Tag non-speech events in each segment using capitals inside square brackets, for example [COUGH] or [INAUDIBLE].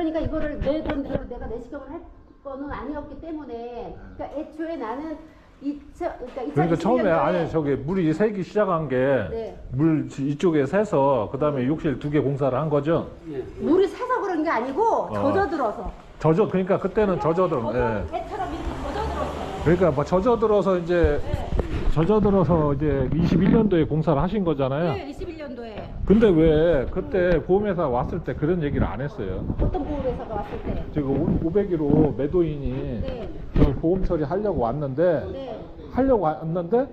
그러니까 이거를 내 돈대로 내가 내시경을 할 거는 아니었기 때문에 그러니까 애초에 나는 2000 그러니까 2021 그러니까 처음에 아니 저기 물이 새기 시작한 게 네. 물 이쪽에 새서 그다음에 욕실 두 개 공사를 한 거죠. 물이 새서 그런 게 아니고 젖어들어서 젖어 그러니까 그때는 젖어들어. 예. 배처럼 이렇게 젖어들었어요. 그러니까 뭐 젖어들어서 이제 젖어들어서 이제 21년도에 공사를 하신 거잖아요. 네, 21년도에 근데 왜 그때 보험회사 왔을 때 그런 얘기를 안 했어요? 어떤 보험회사가 왔을 때 지금 501호 매도인이 네. 저 보험 처리 하려고 왔는데 네. 하려고 왔는데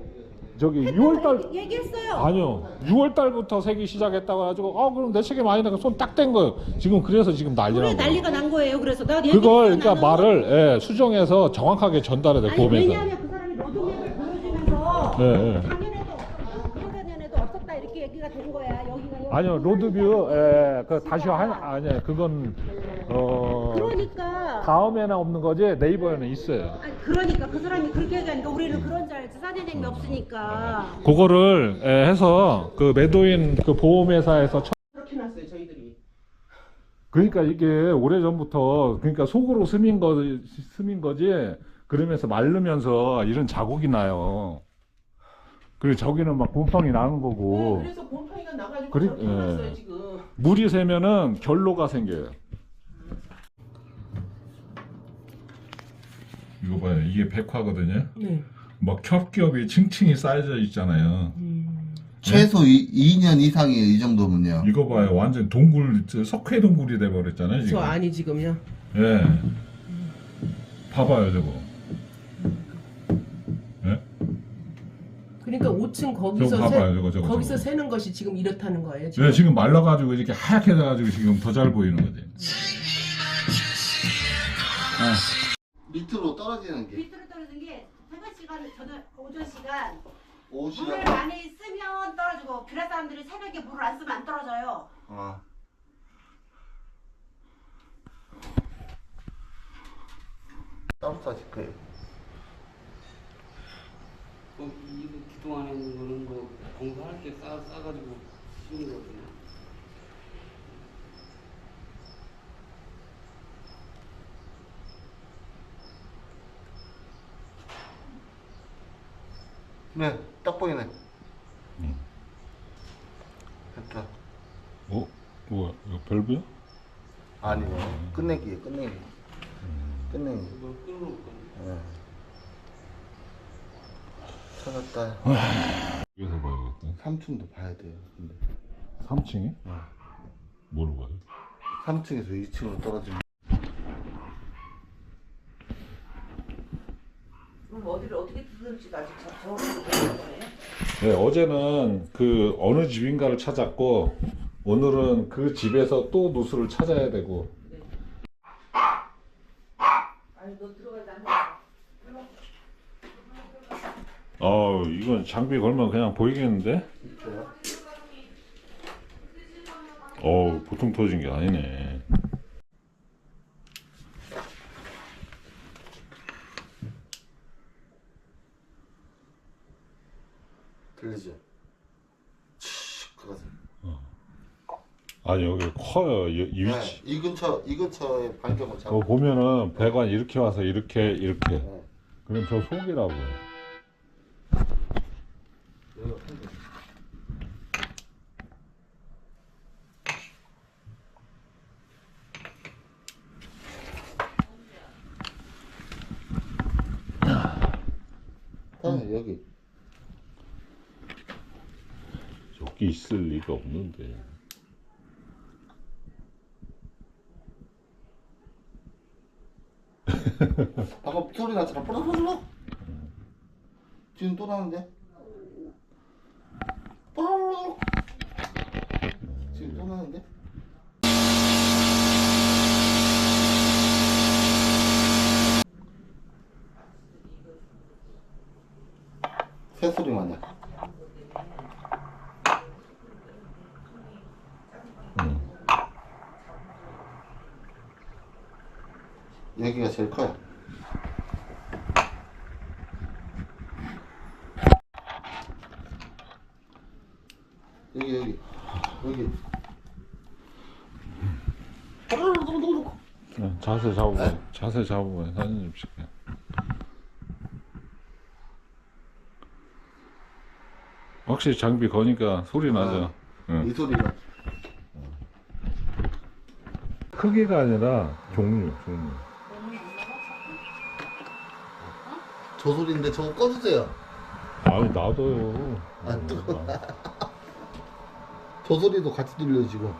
저기 6월 달 얘기- 얘기했어요. 아니요. 6월 달부터 세기 시작했다고 해가지고, 아, 그럼 내 책임 아니니까 손딱 뗀 거예요. 지금 그래서 지금 그래 난리라고. 난리가 난 거예요. 그래서 나 얘기 그걸, 그러니까 말을, 예, 수정해서 정확하게 전달해야 돼, 아니 보험에서. 왜냐하면 그 사람이 로드맵을 보여주면서 예, 예. 작년에도 없었고 그년에도 없었다 이렇게 얘기가 된 거야. 여기가 여기 아니요, 로드뷰, 예, 그 다시 한, 아니, 그건, 어, 그러니까 다음에는 없는 거지, 네이버에는 있어요. 아니 그러니까 그 사람이 그렇게 얘기하니까 우리는 그런 줄 알지 사진행이 없으니까 그거를, 예, 해서, 그 매도인 그 보험회사에서 처- 그렇게 놨어요 저희들이. 그러니까 이게 오래 전부터, 그러니까 속으로 스민 거, 스민 거지, 그러면서 마르면서 이런 자국이 나요. 그리고 저기는 막 곰팡이 나는 거고. 네, 그래서 곰팡이가 나가지고 그리- 그렇게 예. 놨어요 지금. 물이 새면은 결로가 생겨요. 이거 봐요. 이게 백화거든요. 네. 막 겹겹이 층층이 쌓여져 있잖아요. 최소 이, 2년 이상이에요, 이 정도면요. 이거 봐요. 완전 동굴, 저 석회 동굴이 돼 버렸잖아요. 지금. 저 안이 지금요. 예. 봐봐요, 저거. 그러니까 5층 거기서 저거 봐봐요, 세, 저거, 저거, 거기서 저거. 세는 것이 지금 이렇다는 거예요. 지금. 예, 지금 말라가지고 이렇게 하얗게 돼가지고 지금 더 잘 보이는 거지. 밑으로 떨어지는 게 밑으로 떨어진 게 퇴근 시간 저는 오전 시간 물을 5시간. 많이 쓰면 떨어지고 그래 사람들이 새벽에 물을 안 쓰면 안 떨어져요 어. 따로 싸실 거예요. 뭐 이거 기둥 안에 있는 거는 뭐 공사할 게 싸, 싸가지고 씌운 거거든요. 네, 딱 보이네. 응. 됐다. 어? 뭐야? 이거 밸브야? 아니요. 끝내기예요, 끝내기. 끝내기. 이거 끌어놓을 거예요. 예. 찾았다. 여기서 봐야겠다. 3층도 봐야 돼요. 근데 3층에? 뭐로 봐요? 3층에서 2층으로 떨어지면 그럼 어디를 어떻게 뜯을지도 아직 정확하게 모르는 거예요. 네, 어제는 그 어느 집인가를 찾았고 오늘은 그 집에서 또 누수를 찾아야 되고 아니 너 들어가지 않아. 어 이건 장비 걸면 그냥 보이겠는데? 어 보통 터진 게 아니네? 치, 그거서. 아니 여기 커요 이, 이 네, 위치 이 근처 이 근처에 반경을 어, 잡고. 보면은 배관 이렇게 와서 이렇게 이렇게 네. 그럼 저 속이라고 여기가 큰 거. 아, 여기 여기 있을 리가 없는데 방금 소리 났잖아. 뽀로로로. 지금 또 나는데? 뽀로로로. 지금 또 나는데? 새소리 마냥. 응. 여기가 제일 커요. 여기 여기 여기. 자세 잡고 자세 잡고 사진 좀 찍게. 확실히 장비 거니까 소리 나죠. 응. 이 소리가. 크기가 아니라 종류, 종류. 저 소리인데 저거 꺼주세요. 아니 나도요. 안 뜨거워. 저 소리도 같이 들려지고.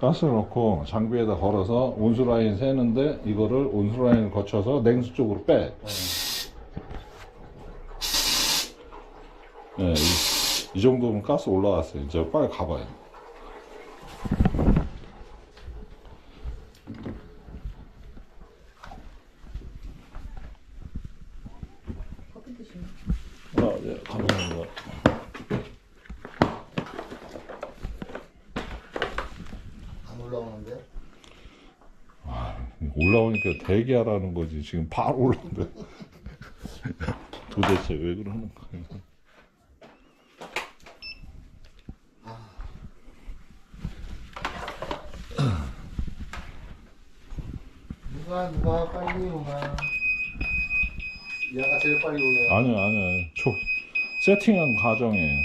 가스 넣고 장비에다 걸어서 온수 라인 세는데 이거를 온수 라인을 거쳐서 냉수 쪽으로 빼. 네, 이, 이 정도면 가스 올라왔어요. 이제 빨리 가봐요. 커피 드시면. 아, 예, 감사합니다. 안 올라오는데? 올라오니까 대기하라는 거지. 지금 바로 올라온대. [LAUGHS] 도대체 왜 그러는 거야? 누가 빨리 오나? 얘가 제일 빨리 오네. 아니요, 아니요. 초, 세팅한 과정이에요.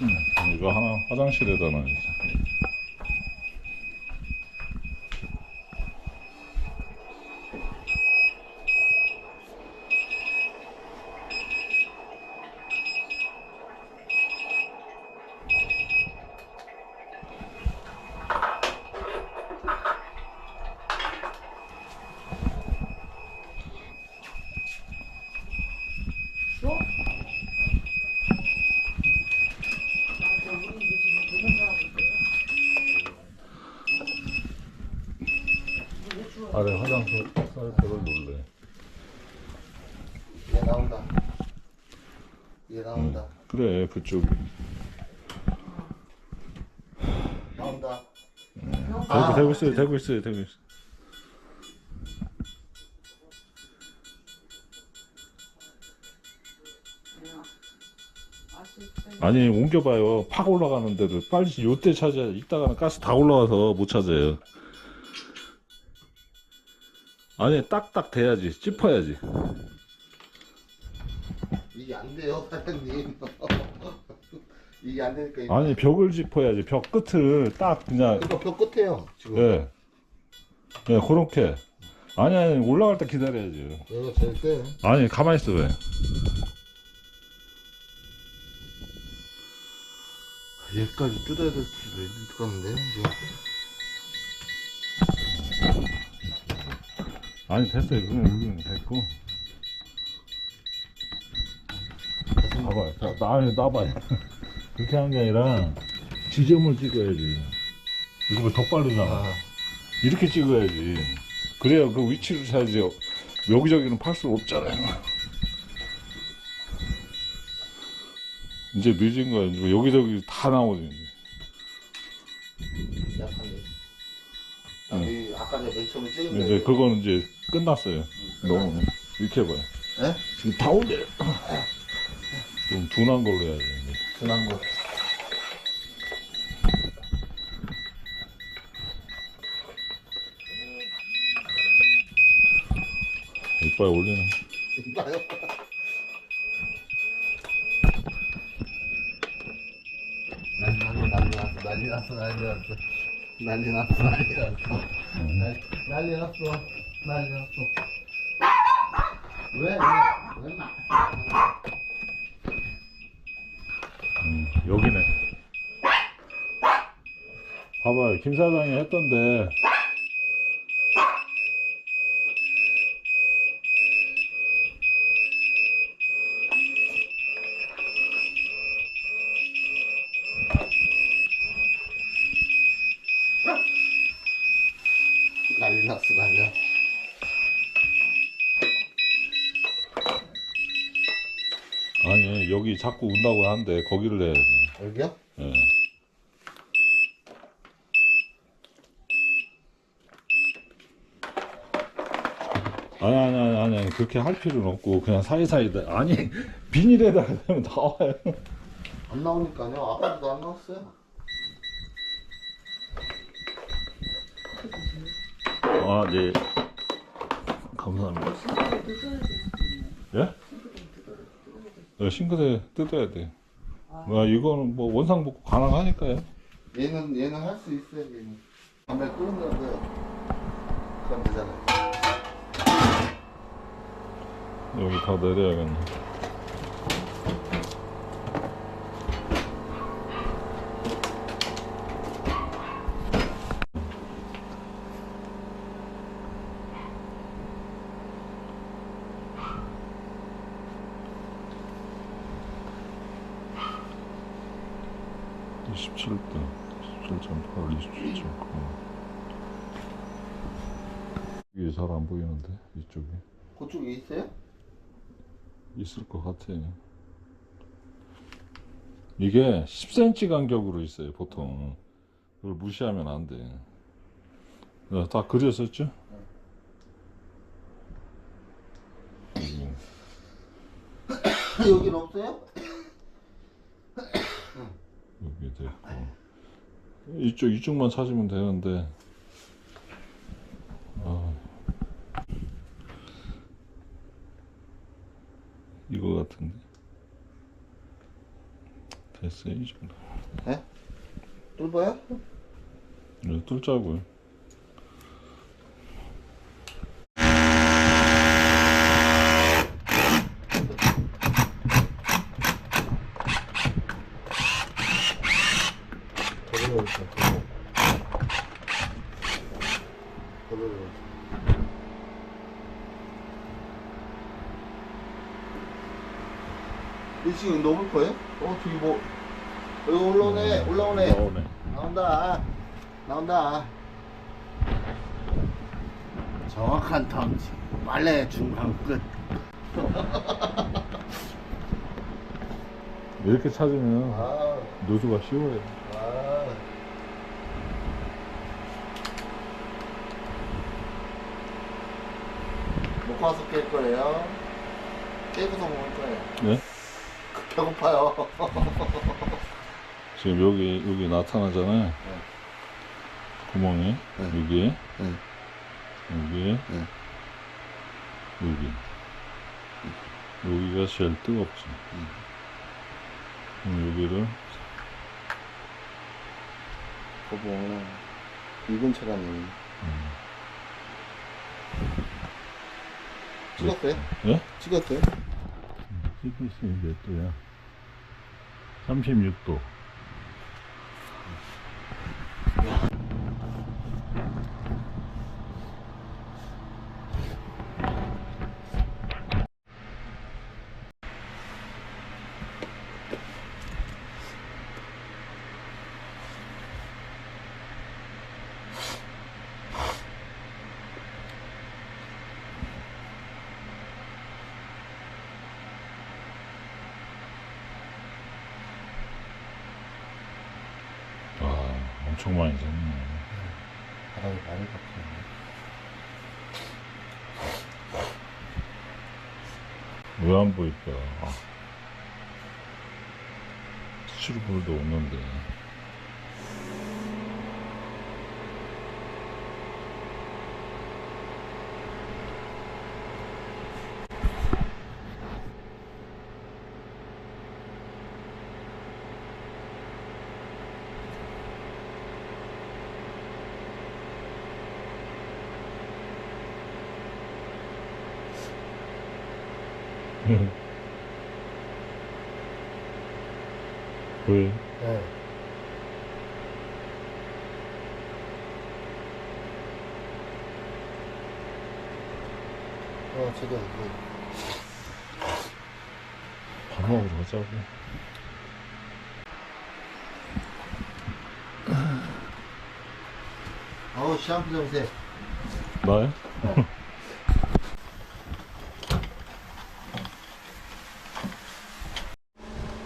음, 이거 하나 화장실에다 놔야지. 아래 화장실 쌀배를 놀래. 얘 나온다. 얘 나온다. 그래, 그쪽. 나온다. 대고, 대고 있어요, 대고 있어요, 대고 있어요. 아니, 옮겨봐요. 팍 올라가는 데를 빨리 요때 찾아야 이따가는 가스 다 올라와서 못 찾아요. 아니, 딱딱 돼야지. 찝어야지. 이게 안 돼요, 사장님. [LAUGHS] 이게 안 되니까. 이거. 아니, 벽을 짚어야지. 벽 끝을 딱 그냥, 이거 벽 끝에요, 지금. 예. 예, 그렇게. 아니, 아니, 올라갈 때 기다려야지. 얘가 제일 세. 아니, 가만히 있어, 왜. 얘까지 뜯어야 될 수도 있을 것 같은데, 지금. 아니, 됐어요. 그냥 여기는 됐고. 봐봐요. 자, 나, 나봐요. [LAUGHS] 그렇게 하는 게 아니라, 지점을 찍어야지. 이거 뭐 덧발르잖아. 아, 이렇게 찍어야지. 그래야 그 위치를 찾지. 여기저기는 팔 수 없잖아요. [LAUGHS] 이제 늦은 거야. 여기저기 다 나오지. 찍은 이제 거. 그거는 이제 끝났어요. 너무 이렇게 해봐요. 예? 지금 다 올려요. 좀 둔한 걸로 해야지. 이제. 둔한 거. 이빨 올리는. 이봐요. 난리 났어, 난리 났어, 난리 났어, 난리 났어. 난리 났어, 난리 났어. 난리, 났어, 난리 났어. 왜, 왜, 왜 나? 음, 여기네. 봐봐요. 김 사장이 했던데. 난리 났어. 아니, 여기 자꾸 운다고 하는데, 거기를 내야지. 여기요? 예. 아니 아니 아니 아니 그렇게 할 필요는 없고 그냥 사이사이 아니 [LAUGHS] 비닐에다가 넣으면 나와요. 안 나오니까요. 아까도 안 나왔어요. 아 네. 감사합니다. 예? 네, 싱크대 뜯어야 돼. 아, 이거는 뭐 원상 복구 가능하니까요. 얘는 얘는 할 수 있어요. 얘는. 담배 끄는다고요. 그럼 되잖아요. 여기 다 내려야겠네. 이십칠 도 17.8, 27.9. 이게 잘 안 보이는데 이쪽이. 그쪽에 있어요? 있을 것 같아. 이게 10cm 간격으로 있어요, 보통. 그걸 무시하면 안 돼. 어, 다 그렸었죠? 여기. 여긴 없어요? 여기 됐고. 이쪽, 이쪽만 찾으면 되는데. 아. 이거 같은데. 됐어요, 이 정도. 예? 뚫어요? 네, 뚫자고요. 더러워 있어. 더러워. 이 지금 넘을 거예요? 어 저기 뭐 여기 올라오네 올라오네 나오네. 나온다 나온다 정확한 턴치 빨래 중간 끝 [LAUGHS] 이렇게 찾으면 아, 노수가 쉬워요. 아. 먹고 와서 깰 거예요 깨고서 먹을 거예요 네? 배고파요 [LAUGHS] 지금 여기, 여기 나타나잖아요. 구멍이. 네. 여기에, 네. 여기에, 네. 여기. 여기가 제일 뜨겁지. 그럼 여기를, 거봉 이 근처라니 찍었어요? 예? 찍었어요? 찍을 수 있는 몇 도야? 36도. 아, 엄청 많이 졌네. 바람이 많이 바뀌네 왜 안 보일까? 아. 수출볼도 없는데. 왜? 네. 어, 그밥 먹으러 가자고. 어우 샴푸 좀 세. 나요?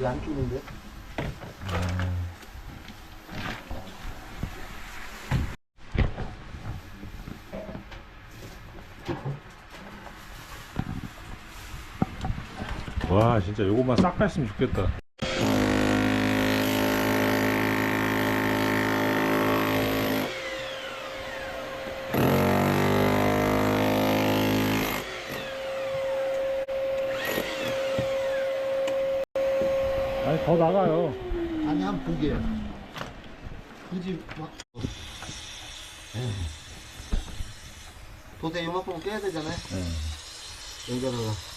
왜안 끼는데? 진짜 요것만 싹 뺐으면 좋겠다. 아니 더 나가요. 아니 한두 개. 굳이 막. 에이. 도대 요만큼 깨야 되잖아요. 네. 여기다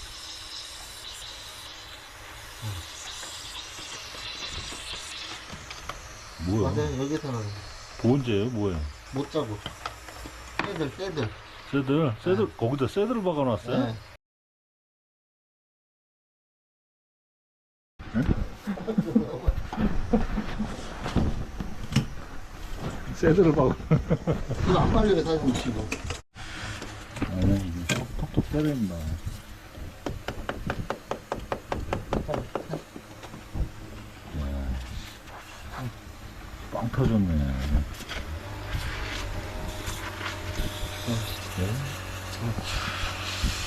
뭐야? 맞아요. 여기서는 본제예요? 뭐예요? 못 자고. 떼들 떼들. 새들, 새들 거기다 새들을 박아놨어요? 네. [LAUGHS] 새들을 박아. 이거 안 빨려요 사진 치고. 아니 이게 톡톡 떼야 된다. 빵 터졌네.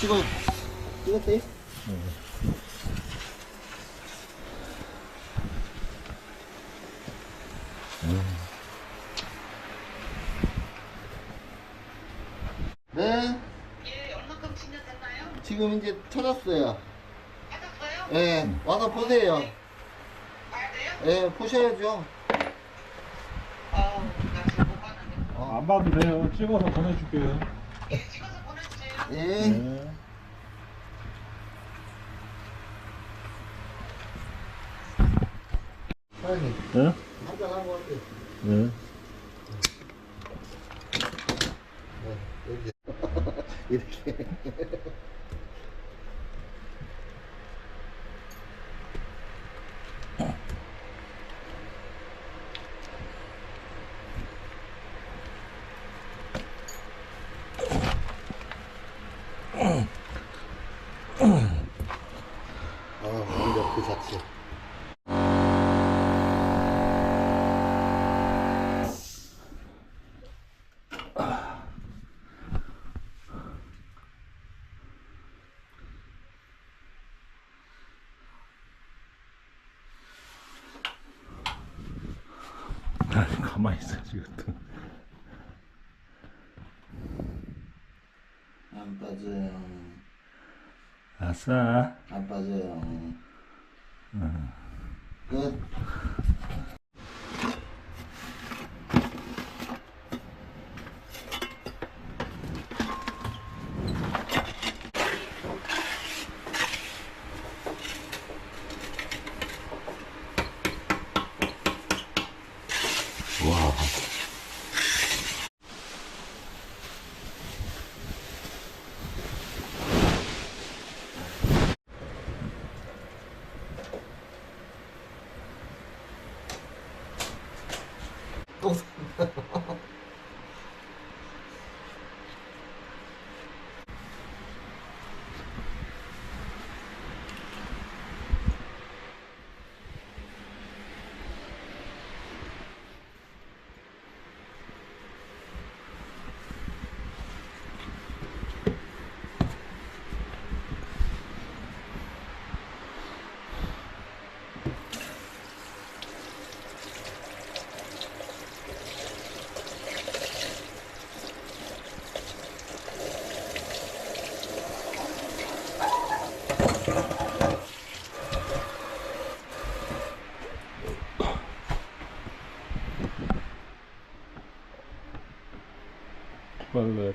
찍어. 찍었어요? 네. 예, 얼마큼 진행됐나요? 지금 이제 찾았어요. 받았어요? 예, 와서 보세요. 봐야 돼요? 예, 보셔야죠. 어, 나 지금 못 봤는데. 안 봐도 돼요. 찍어서 보내줄게요. 예, 찍어서 보내주세요. 예. 네. 사장님, 네? 한잔 하고 갈게요. 여기. [LAUGHS] 이렇게. 아, 완전 그 자체. 아니, 가만히 있어, 지금. 안 빠져요. 아싸. 안 빠져요. 끝. 또. 빨래 끝. 빨 래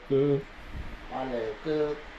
끝.